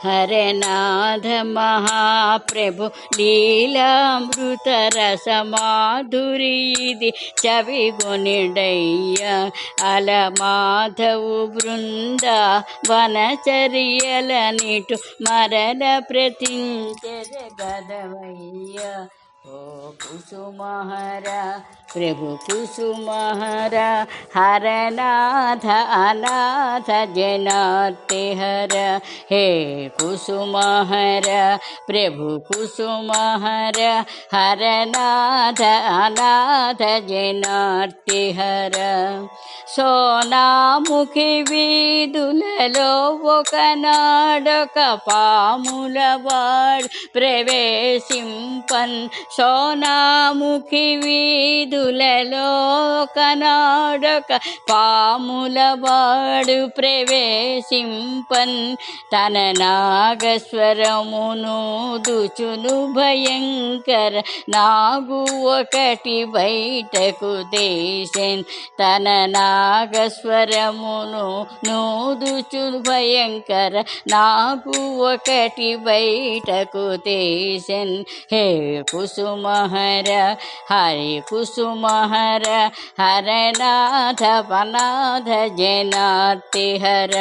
హరనాథ మహాప్రభు లీలామృత రసమాధురి ఇది చవిగొనిడయ్య అలమాధవు బృంద వనచర్యల నిటు మరల ప్రతించర గదవయ్య ఓ కుసుమహర ప్రభు కుసుమహర హరనాథ అనాథ జనార్తి హర హే కుసుమహర ప్రభు కుసుమహర హరనాథ అనాథ జనార్తి హర సోనాముఖి వీధులలో ఒకనాడొక పాములవాడు ప్రవేశింపన్ సోనాముఖి వీధులలో పాముల పాములవాడు ప్రవేశింపన్. తన నాగస్వరమును దుచును భయంకర నాగు ఒకటి బయటకు దేశన్ తన నాగస్వరమును నూదుచును భయంకర నాకు ఒకటి బయటకు దేశన్ హే కుసుమహర హరి కుసుమ హరనాథ పనాథ జనార్తి హర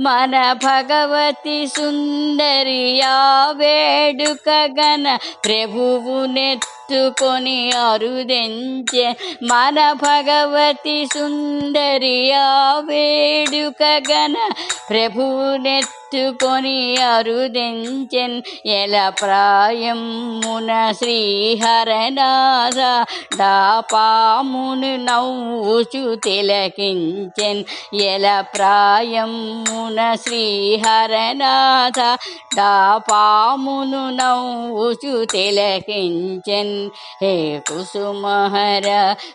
మన భగవతి సుందరియా వేడుక గణ ప్రభువు నెత్తుకొని అరుదెంచె మన భగవతి సుందరియా వేడుక గణ ప్రభువు నెత్తుకొని అరుదెంచెన్. ఎల ప్రాయమున శ్రీహరనాథ దాపామును నవ్వుచు తిలకించెన్. ఎల ప్రాయమున శ్రీహరనాథ దాపామును నవ్వుచు తిలకించెన్. హే కుసుమహర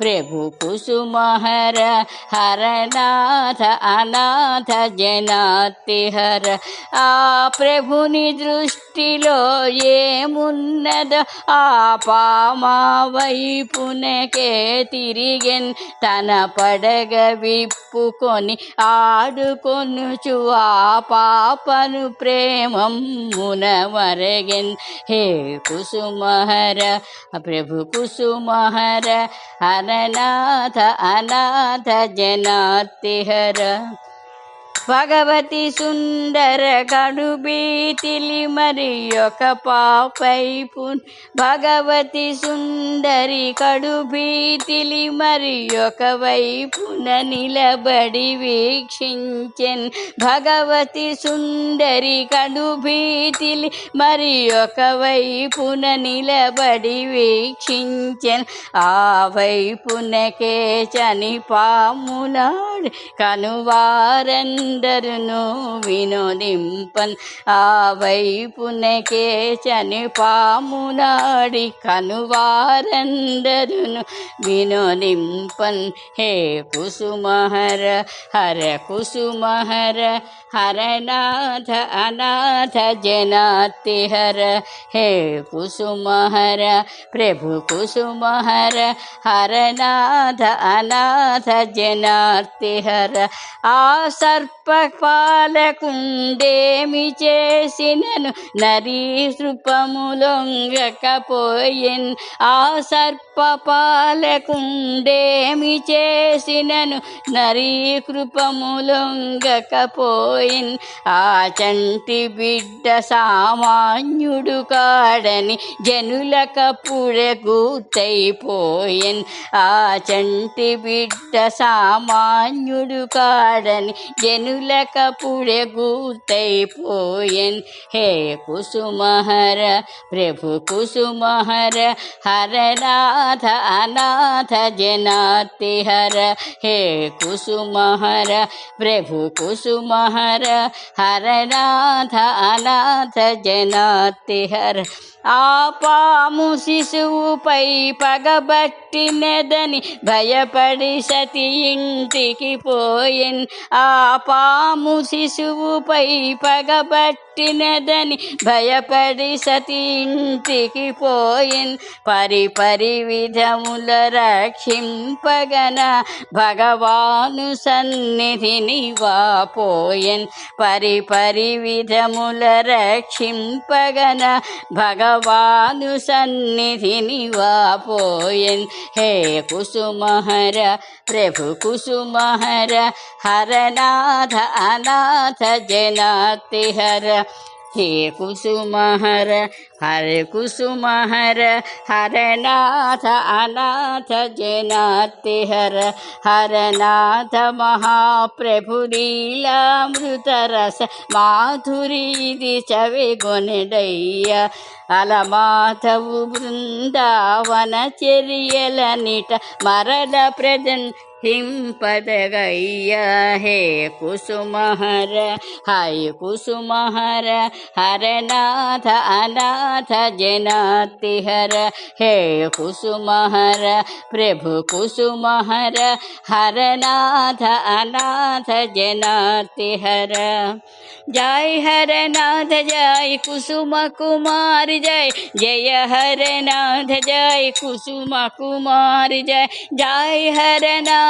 ప్రభు కుసుమహర హరనాథ అనాథ జనాతిహర హర ఆ ప్రభుని దృష్టిలో ఏమున్నదో ఆ పామా వైపునకే తిరిగెన్ తన పడగ విప్పుకొని ఆడుకొనుచు ఆ పాపను ప్రేమమున మరగెన్. హే కుసుమహర ప్రభు కుసుమహర అరనాథ అనాథ జనాతిహర భగవతి సుందర కడుబీతిలి మరి ఒక పాపైపు. భగవతి సుందరి కడుబీతిలి మరి ఒక వైపున నిలబడి వీక్షించెన్. భగవతి సుందరి కడుబీతిలి మరి ఒక వైపున నిలబడి వీక్షించెన్. ఆ వైపునకే చని పామునాడు కనువారందరును వినోదింపన్ ఆ వైపునకే చని పామునాడి కనువారందరును వినోదింపన్ హే కుసుమహర హర కుసుమహర హరనాథ అనాథ జనాతి హర హే కుసుమహర ప్రభు కుసుమహర హరనాథ అనాథ జనార్తి హర పాలకుండేమి చేసినను? నరీ సృపములొంగకపోయిన్ ఆ పాపాలకుండేమి చేసినను? నరీ కృపములొంగకపోయిన్. ఆ చంటి బిడ్డ సామాన్యుడు కాడని జనులకప్పుడే గుర్తయిపోయిన్. ఆ చంటి బిడ్డ సామాన్యుడు కాడని జనులకప్పుడే గుర్తయిపోయిన్. హే కుసుమహర ప్రభు కుసుమహర హరనాథ అనాథ జనాతి హర హే కుసుమహర ప్రభు కుసుమహర హరనాథ అనాథ జనాతి హర ఆ పాము శిశువుపై పగబట్టినదని భయపడి సతి ఇంటికి పోయిన్ ఆ పాము శిశువుపై పగబట్టినదని భయపడి సతి ఇంటికి పోయిన్. పరి పరి విధముల రక్షింపగన భగవాను సన్నిధిని వాపోయన్ పరి పరి విధముల రక్షింపగన భగవాను సన్నిధిని వాపోయన్ హే కుసుమహర ప్రభు కుసుమహర హరనాథ అనాథ జనాతి హర हे कुसुमहर हरे कुसुमहर हरे नाथ अनाथ जनाति हर हर नाथ महाप्रभुलीलामृतरस माधुरीति चविगुनिडय्य అలమాధవు బృందావన చెరియల నిట మరల ప్రజన్ हिंपदगय्य हे, कुसुमहर। हाय कुसुमहर हरनाथ अनाथ जनातिहर हे कुसुमहर, प्रभु कुसुमहर हरनाथ अनाथ जनातिहर जय हर नाथ, जय कुसुम कुमार, जय जय हर नाथ, जय कुसुम कुमार, जय। जय हरनाथ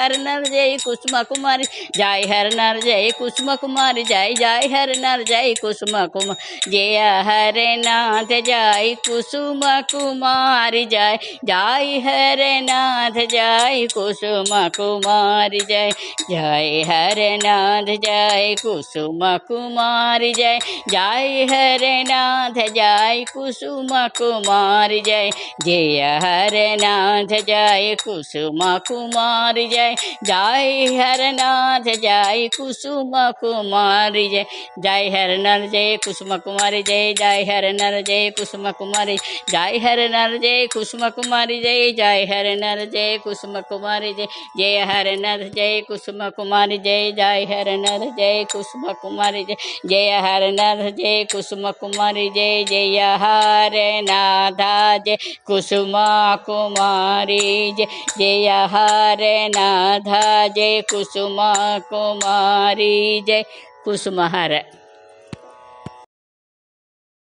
हर नर जय कुसुमा कुमारी, जय हर नर जय कुसुमा कुमारी, जय जय हर नर जय कुसुमा कुमार, जय हर नाथ जय कुसुम कुमारी, जय जय हर नाथ जय कुसुम कुमारी, जय जय हर नाथ जय कुसुम कुमारी, जय जय हर नाथ जय कुसुम कुमारी, जय जय हर नाथ जय कुसुम कुमारी, जय जय जय हरनाथ जय कुसुम कुमारी जय जय हर नर जय कुसुम कुमारी जय जय हर नर जय कुसुम कुमारी जय हर नर जय कुसुम कुमारी जय जय हर नर जय कुसुम कुमारी जय जय हर नर जय कुसुम कुमारी जय जय हर नर जय कुसुम कुमारी जय जय हर नर जय कुसुम कुमारी जय जय हर नाथा जय कुसुमा कुमारी जय जय हर नाथ राधा जय कुसुमा कुमारी जय कुसुमहर।